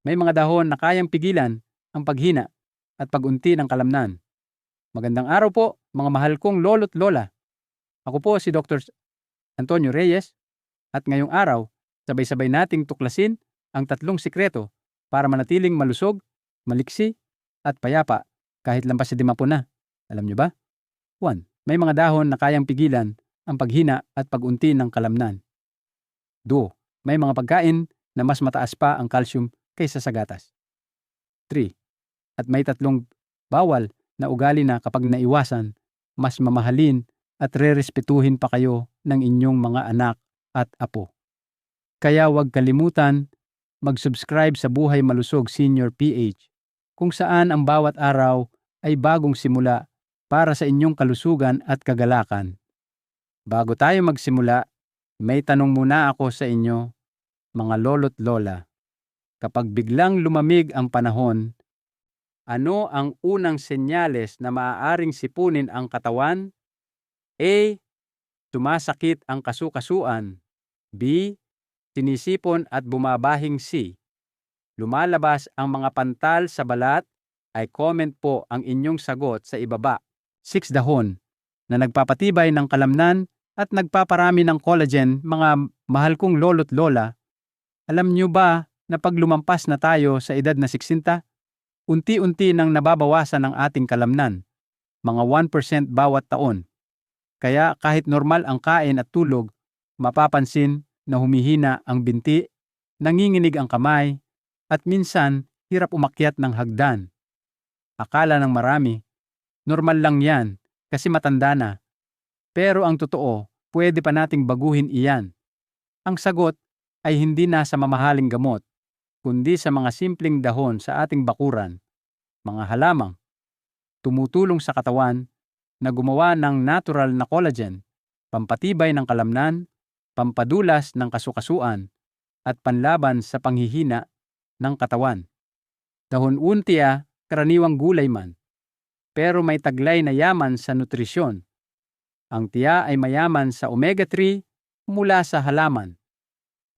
May mga dahon na kayang pigilan ang paghina at pagunti ng kalamnan. Magandang araw po, mga mahal kong lolo't lola. Ako po si Dr. Antonio Reyes at ngayong araw, sabay-sabay nating tuklasin ang tatlong sikreto para manatiling malusog, maliksi, at payapa kahit lampas sa dimapo na. Alam nyo ba? 1. May mga dahon na kayang pigilan ang paghina at pagunti ng kalamnan. 2. May mga pagkain na mas mataas pa ang calcium kaysa sa gatas. 3. At may tatlong bawal na ugali na kapag naiwasan, mas mamahalin at rerespetuhin pa kayo ng inyong mga anak at apo. Kaya huwag kalimutan mag-subscribe sa Buhay Malusog Senior PH kung saan ang bawat araw ay bagong simula para sa inyong kalusugan at kagalakan. Bago tayo magsimula, may tanong muna ako sa inyo, mga lolo't lola. Kapag biglang lumamig ang panahon, ano ang unang senyales na maaaring sipunin ang katawan? A. Sumasakit ang kasukasuan. B. Sinisipon at bumabahing C. Lumalabas ang mga pantal sa balat ay comment po ang inyong sagot sa ibaba. 6 dahon na nagpapatibay ng kalamnan at nagpaparami ng collagen mga mahal kong lolo't lola. Alam nyo ba na pag lumampas na tayo sa edad na 60, unti-unti nang nababawasan ang ating kalamnan, mga 1% bawat taon. Kaya kahit normal ang kain at tulog, mapapansin na humihina ang binti, nanginginig ang kamay, at minsan hirap umakyat ng hagdan. Akala ng marami, normal lang yan kasi matanda na. Pero ang totoo, pwede pa nating baguhin iyan. Ang sagot ay hindi na sa mamahaling gamot, kundi sa mga simpleng dahon sa ating bakuran, mga halamang, tumutulong sa katawan na gumawa ng natural na collagen, pampatibay ng kalamnan, pampadulas ng kasukasuan, at panlaban sa panghihina ng katawan. Dahon untia, karaniwang gulay man, pero may taglay na yaman sa nutrisyon. Ang tiya ay mayaman sa omega-3 mula sa halaman,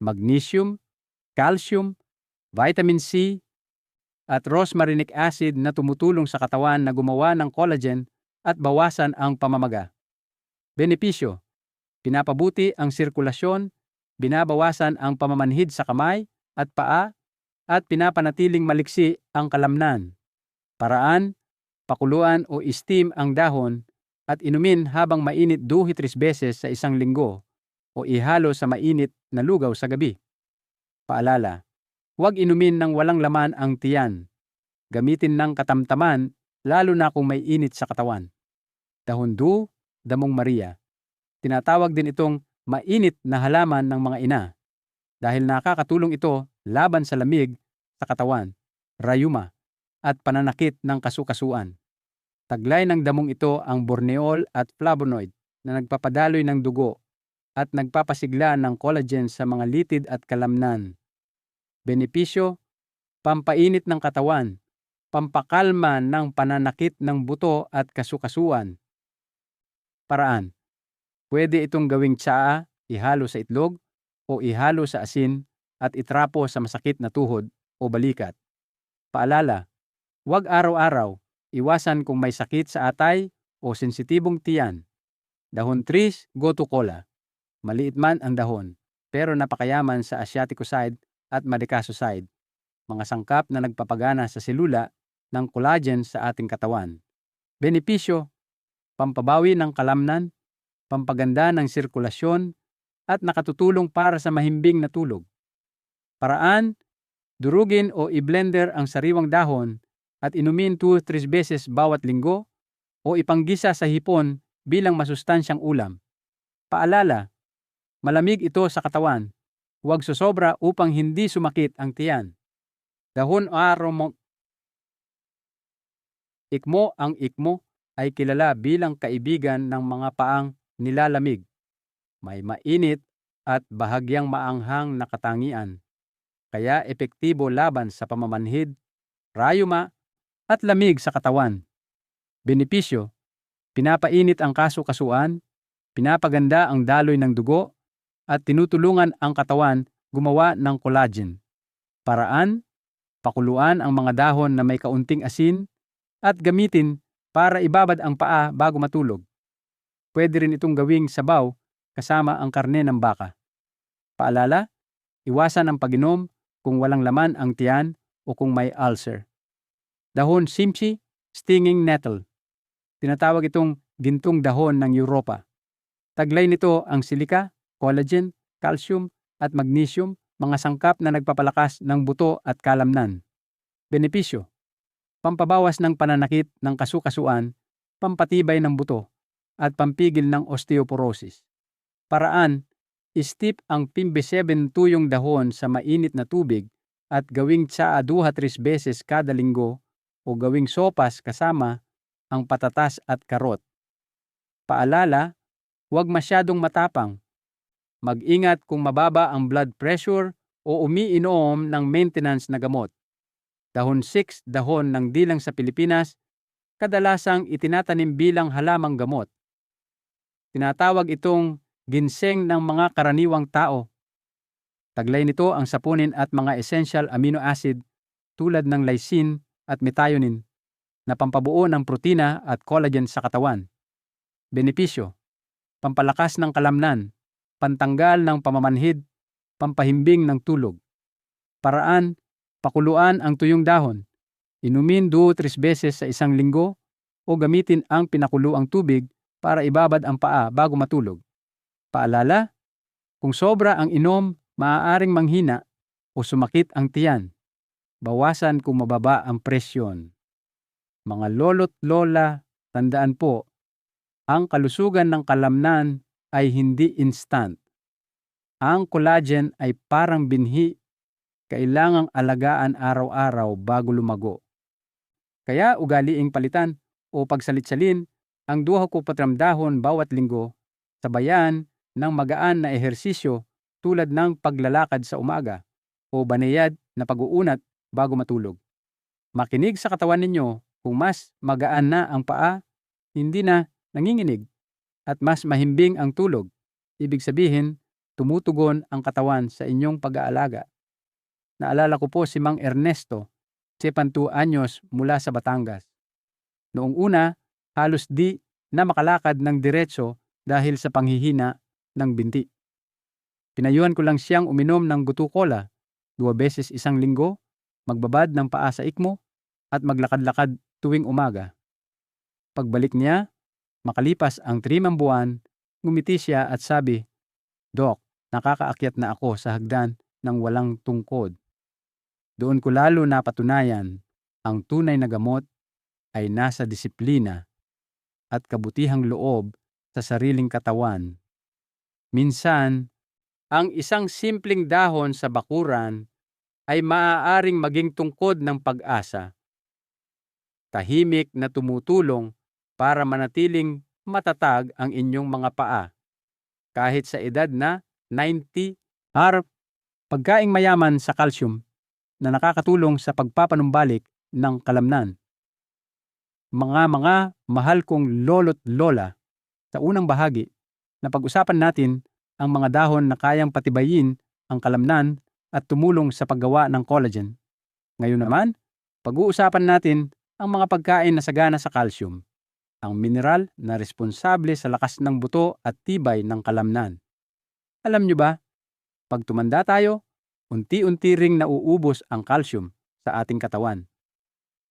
magnesium, calcium, vitamin C, at rosmarinic acid na tumutulong sa katawan na gumawa ng collagen at bawasan ang pamamaga. Benepisyo, pinapabuti ang sirkulasyon, binabawasan ang pamamanhid sa kamay at paa, at pinapanatiling maliksi ang kalamnan. Paraan, pakuluan o steam ang dahon at inumin habang mainit 2-3 beses sa isang linggo o ihalo sa mainit na lugaw sa gabi. Paalala, huwag inumin ng walang laman ang tiyan. Gamitin ng katamtaman lalo na kung may init sa katawan. Dahon-du, damong Maria. Tinatawag din itong mainit na halaman ng mga ina dahil nakakatulong ito laban sa lamig sa katawan, rayuma, at pananakit ng kasukasuan. Taglay ng damong ito ang borneol at flavonoid na nagpapadaloy ng dugo at nagpapasigla ng collagen sa mga litid at kalamnan. Benepisyo, pampainit ng katawan, pampakalma ng pananakit ng buto at kasukasuan. Paraan, pwede itong gawing tsaa, ihalo sa itlog, o ihalo sa asin at itrapo sa masakit na tuhod o balikat. Paalala, huwag araw-araw, iwasan kung may sakit sa atay o sensitibong tiyan. Dahon tris, goto cola. Maliit man ang dahon, pero napakayaman sa asiaticoside at madicasoside, mga sangkap na nagpapagana sa selula ng collagen sa ating katawan. Benepisyo, pampabawi ng kalamnan, pampaganda ng sirkulasyon, at nakatutulong para sa mahimbing na tulog. Paraan, durugin o i-blender ang sariwang dahon at inumin 2-3 beses bawat linggo o ipanggisa sa hipon bilang masustansyang ulam. Paalala, malamig ito sa katawan. Huwag susobra upang hindi sumakit ang tiyan. Dahon o aromo Ikmo ang ikmo ay kilala bilang kaibigan ng mga paang nilalamig. May mainit at bahagyang maanghang na katangian kaya epektibo laban sa pamamanhid, rayuma, at lamig sa katawan. Benepisyo, pinapainit ang kasukasuan, pinapaganda ang daloy ng dugo, at tinutulungan ang katawan gumawa ng collagen. Paraan, Pakuluan ang mga dahon na may kaunting asin at gamitin para ibabad ang paa bago matulog. Pwede rin itong gawing sabaw kasama ang karne ng baka. Paalala, iwasan ang pag-inom kung walang laman ang tiyan o kung may ulcer. Dahon simchi, stinging nettle. Tinatawag itong gintong dahon ng Europa. Taglay nito ang silika, collagen, calcium at magnesium, mga sangkap na nagpapalakas ng buto at kalamnan. Benepisyo. Pampabawas ng pananakit ng kasukasuan, pampatibay ng buto, at pampigil ng osteoporosis. Paraan, istip ang pimbe-7 tuyong dahon sa mainit na tubig at gawing tsaa 2-3 beses kada linggo o gawing sopas kasama ang patatas at karot. Paalala, huwag masyadong matapang. Mag-ingat kung mababa ang blood pressure o umiinom ng maintenance na gamot. Dahon 6 dahon ng dilang sa Pilipinas, kadalasang itinatanim bilang halamang gamot. Tinatawag itong ginseng ng mga karaniwang tao. Taglay nito ang sapunin at mga essential amino acid tulad ng lysine at methionine na pampabuo ng protina at collagen sa katawan. Benepisyo, pampalakas ng kalamnan, pantanggal ng pamamanhid, pampahimbing ng tulog. Paraan, pakuluan ang tuyong dahon, inumin 2-3 beses sa isang linggo o gamitin ang pinakuluang tubig para ibabad ang paa bago matulog. Paalala, kung sobra ang inom, maaaring manghina o sumakit ang tiyan. Bawasan kung mababa ang presyon. Mga lolo't lola, tandaan po, ang kalusugan ng kalamnan ay hindi instant. Ang collagen ay parang binhi, kailangang alagaan araw-araw bago lumago. Kaya ugaliing palitan o pagsalit-salin ang duha ko patramdahon bawat linggo, sabayan ng magaan na ehersisyo tulad ng paglalakad sa umaga o banayad na pag-uunat bago matulog. Makinig sa katawan ninyo kung mas magaan na ang paa, hindi na nanginginig, at mas mahimbing ang tulog. Ibig sabihin, tumutugon ang katawan sa inyong pag-aalaga. Naalala ko po si Mang Ernesto, 72 anyos mula sa Batangas. Noong una, halos di na makalakad ng diretso dahil sa panghihina ng binti. Pinayuhan ko lang siyang uminom ng gutukola dua beses isang linggo, magbabad ng paa sa ikmo, at maglakad-lakad tuwing umaga. Pagbalik niya, makalipas ang trimang buwan, ngumiti siya at sabi, Dok, nakakaakyat na ako sa hagdan ng walang tungkod. Doon ko lalo napatunayan ang tunay na gamot ay nasa disiplina at kabutihang loob sa sariling katawan. Minsan, ang isang simpleng dahon sa bakuran ay maaaring maging tungkod ng pag-asa. Tahimik na tumutulong para manatiling matatag ang inyong mga paa. Kahit sa edad na 90 har pagkaing mayaman sa calcium na nakakatulong sa pagpapanumbalik ng kalamnan mga mga mahal kong lolo't lola, sa unang bahagi, na pag-usapan natin ang mga dahon na kayang patibayin ang kalamnan at tumulong sa paggawa ng collagen. Ngayon naman, pag-uusapan natin ang mga pagkain na sagana sa calcium, ang mineral na responsable sa lakas ng buto at tibay ng kalamnan. Alam nyo ba, pag tumanda tayo, unti-unti ring nauubos ang calcium sa ating katawan.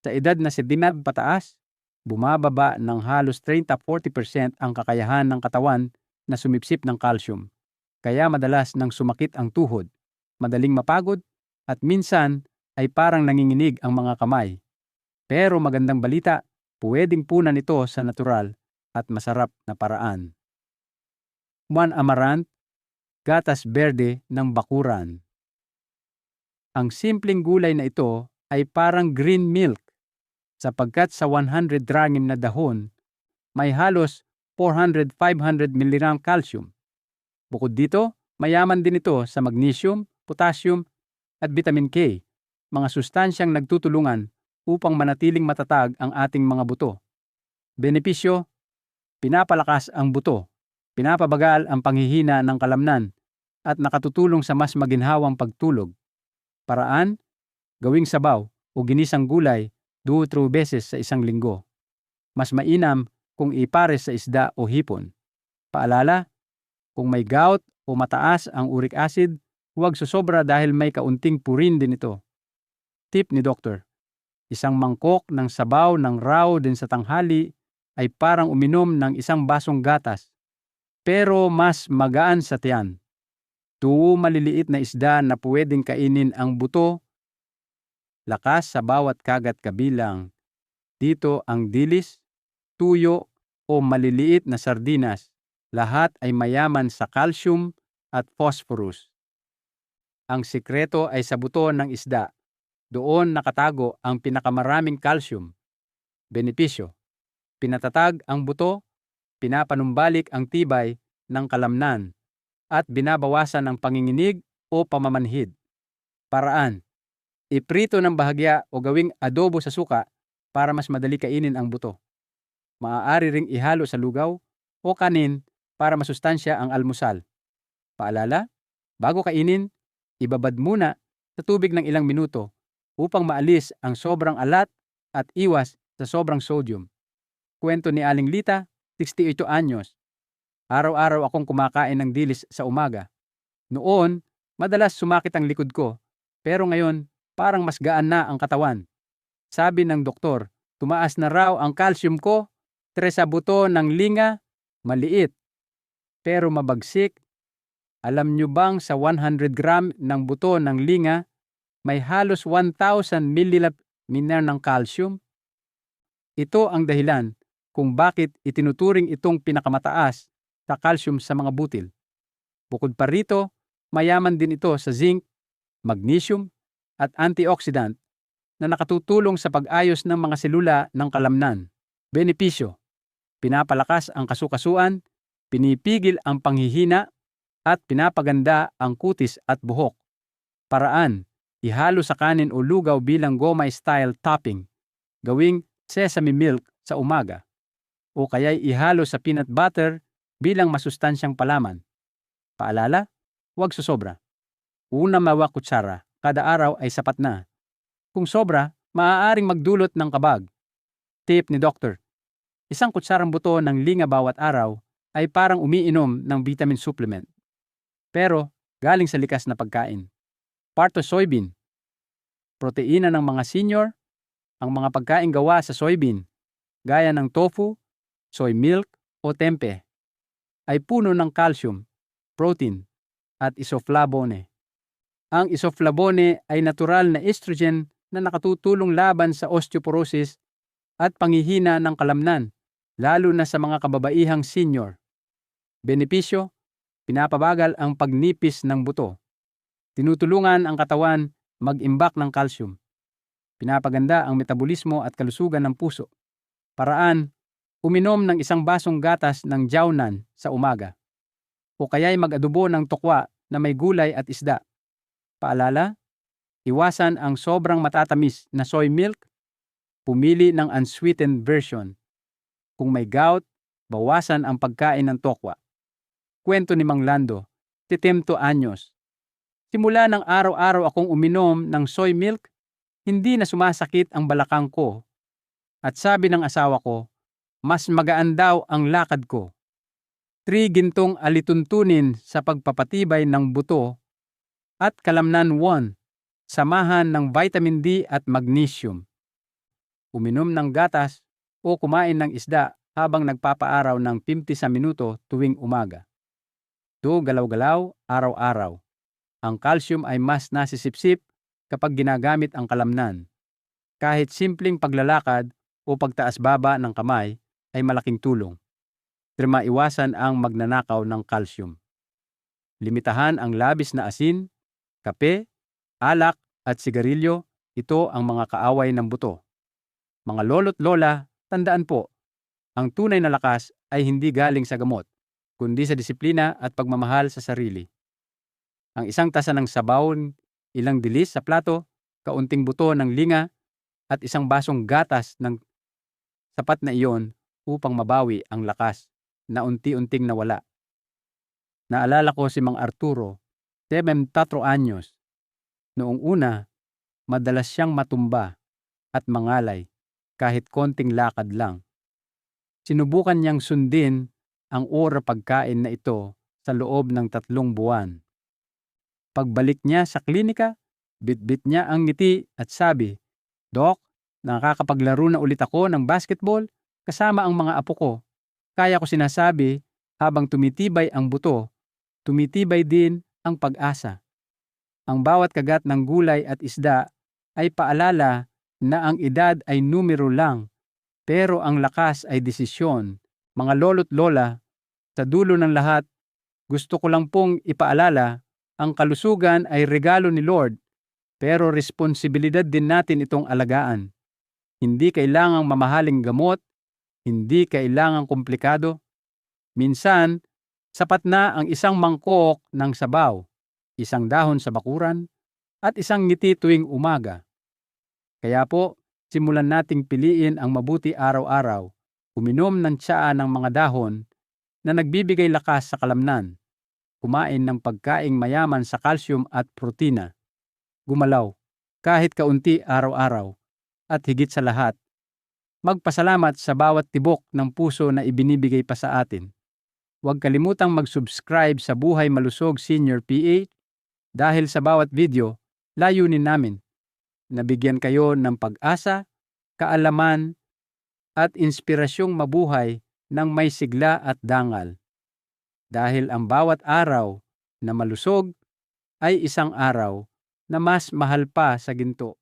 Sa edad na 70 pataas, bumababa ng halos 30-40% ang kakayahan ng katawan na sumipsip ng calcium. Kaya madalas nang sumakit ang tuhod, madaling mapagod, at minsan ay parang nanginginig ang mga kamay. Pero magandang balita, pwedeng punan ito sa natural at masarap na paraan. Juan Amarant, gatas berde ng bakuran. Ang simpleng gulay na ito ay parang green milk sapagkat sa 100 drangim na dahon, may halos 400-500 mg calcium. Bukod dito, mayaman din ito sa magnesium, potassium, at vitamin K, mga sustansyang nagtutulungan upang manatiling matatag ang ating mga buto. Benepisyo, pinapalakas ang buto, pinapabagal ang panghihina ng kalamnan, at nakatutulong sa mas maginhawang pagtulog. Paraan, gawing sabaw o ginisang gulay two through beses sa isang linggo. Mas mainam kung ipares sa isda o hipon. Paalala, kung may gout o mataas ang uric acid, huwag susobra dahil may kaunting purin din ito. Tip ni doktor, isang mangkok ng sabaw ng raw din sa tanghali ay parang uminom ng isang basong gatas, pero mas magaan sa tiyan. Two maliliit na isda na pwedeng kainin ang buto, lakas sa bawat kagat kabilang. Dito ang dilis, tuyo o maliliit na sardinas, lahat ay mayaman sa calcium at phosphorus. Ang sikreto ay sa buto ng isda. Doon nakatago ang pinakamaraming calcium. Benepisyo. Pinatatag ang buto, pinapanumbalik ang tibay ng kalamnan, at binabawasan ang panginginig o pamamanhid. Paraan. Iprito ng bahagya o gawing adobo sa suka para mas madali kainin ang buto. Maaari ring ihalo sa lugaw o kanin para masustansya ang almusal. Paalala, bago kainin, ibabad muna sa tubig ng ilang minuto upang maalis ang sobrang alat at iwas sa sobrang sodium. Kwento ni Aling Lita, 68 anyos. Araw-araw akong kumakain ng dilis sa umaga. Noon, madalas sumakit ang likod ko, pero ngayon parang mas gaan na ang katawan. Sabi ng doktor, tumaas na raw ang calcium ko, tres sa buto ng linga, maliit, pero mabagsik. Alam nyo bang sa 100 gram ng buto ng linga, may halos 1,000 millilap miner ng calcium? Ito ang dahilan kung bakit itinuturing itong pinakamataas sa calcium sa mga butil. Bukod pa rito, mayaman din ito sa zinc, magnesium, at antioxidant na nakatutulong sa pag-ayos ng mga selula ng kalamnan. Benepisyo. Pinapalakas ang kasukasuan, pinipigil ang panghihina, at pinapaganda ang kutis at buhok. Paraan. Ihalo sa kanin o lugaw bilang gomay-style topping. Gawing sesame milk sa umaga. O kaya'y ihalo sa peanut butter bilang masustansyang palaman. Paalala, huwag susobra. Una mawa kutsara, kada araw ay sapat na. Kung sobra, maaaring magdulot ng kabag. Tip ni doktor, isang kutsarang buto ng linga bawat araw ay parang umiinom ng vitamin supplement. Pero galing sa likas na pagkain. Parto soybean. Proteina ng mga senior, ang mga pagkain gawa sa soybean, gaya ng tofu, soy milk o tempe ay puno ng calcium, protein, at isoflavone. Ang isoflavone ay natural na estrogen na nakatutulong laban sa osteoporosis at panghihina ng kalamnan, lalo na sa mga kababaihang senior. Benepisyo, pinapabagal ang pagnipis ng buto. Tinutulungan ang katawan mag-imbak ng calcium. Pinapaganda ang metabolismo at kalusugan ng puso. Paraan uminom ng isang basong gatas ng jaunan sa umaga. O kaya'y mag-adobo ng tokwa na may gulay at isda. Paalala, iwasan ang sobrang matatamis na soy milk, pumili ng unsweetened version. Kung may gout, bawasan ang pagkain ng tokwa. Kwento ni Mang Lando, titemto anyos. Simula ng araw-araw akong uminom ng soy milk, hindi na sumasakit ang balakang ko. At sabi ng asawa ko, mas magaan daw ang lakad ko. Tri gintong alituntunin sa pagpapatibay ng buto at kalamnan 1, samahan ng vitamin D at magnesium. Uminom ng gatas o kumain ng isda habang nagpapaaraw ng 50 sa minuto tuwing umaga. Do galaw-galaw araw-araw. Ang calcium ay mas nasisipsip kapag ginagamit ang kalamnan. Kahit simpleng paglalakad o pagtaas-baba ng kamay ay malaking tulong. Pero maiwasan ang magnanakaw ng calcium. Limitahan ang labis na asin, kape, alak at sigarilyo, ito ang mga kaaway ng buto. Mga lolo't lola, tandaan po, ang tunay na lakas ay hindi galing sa gamot, kundi sa disiplina at pagmamahal sa sarili. Ang isang tasa ng sabaw, ilang dilis sa plato, kaunting buto ng linga, at isang basong gatas ng sapat na iyon upang mabawi ang lakas na unti-unting nawala. Naalala ko si Mang Arturo, 74 anyos. Noong una, madalas siyang matumba at mangalay kahit konting lakad lang. Sinubukan niyang sundin ang ora pagkain na ito sa loob ng tatlong buwan. Pagbalik niya sa klinika, bitbit niya ang ngiti at sabi, Dok, nakakapaglaro na ulit ako ng basketball kasama ang mga apo ko. Kaya ko sinasabi, habang tumitibay ang buto, tumitibay din ang pag-asa. Ang bawat kagat ng gulay at isda ay paalala na ang edad ay numero lang, pero ang lakas ay desisyon. Mga lolo't lola, sa dulo ng lahat, gusto ko lang pong ipaalala, ang kalusugan ay regalo ni Lord, pero responsibilidad din natin itong alagaan. Hindi kailangang mamahaling gamot, hindi kailangang komplikado. Minsan, sapat na ang isang mangkok ng sabaw, isang dahon sa bakuran, at isang ngiti tuwing umaga. Kaya po, simulan nating piliin ang mabuti araw-araw, uminom ng tsaa ng mga dahon na nagbibigay lakas sa kalamnan, kumain ng pagkaing mayaman sa kalsyum at protina, gumalaw, kahit kaunti araw-araw, at higit sa lahat, magpasalamat sa bawat tibok ng puso na ibinibigay pa sa atin. Huwag kalimutang mag-subscribe sa Buhay Malusog Senior PH dahil sa bawat video, layunin namin nabigyan kayo ng pag-asa, kaalaman, at inspirasyong mabuhay ng may sigla at dangal. Dahil ang bawat araw na malusog ay isang araw na mas mahal pa sa ginto.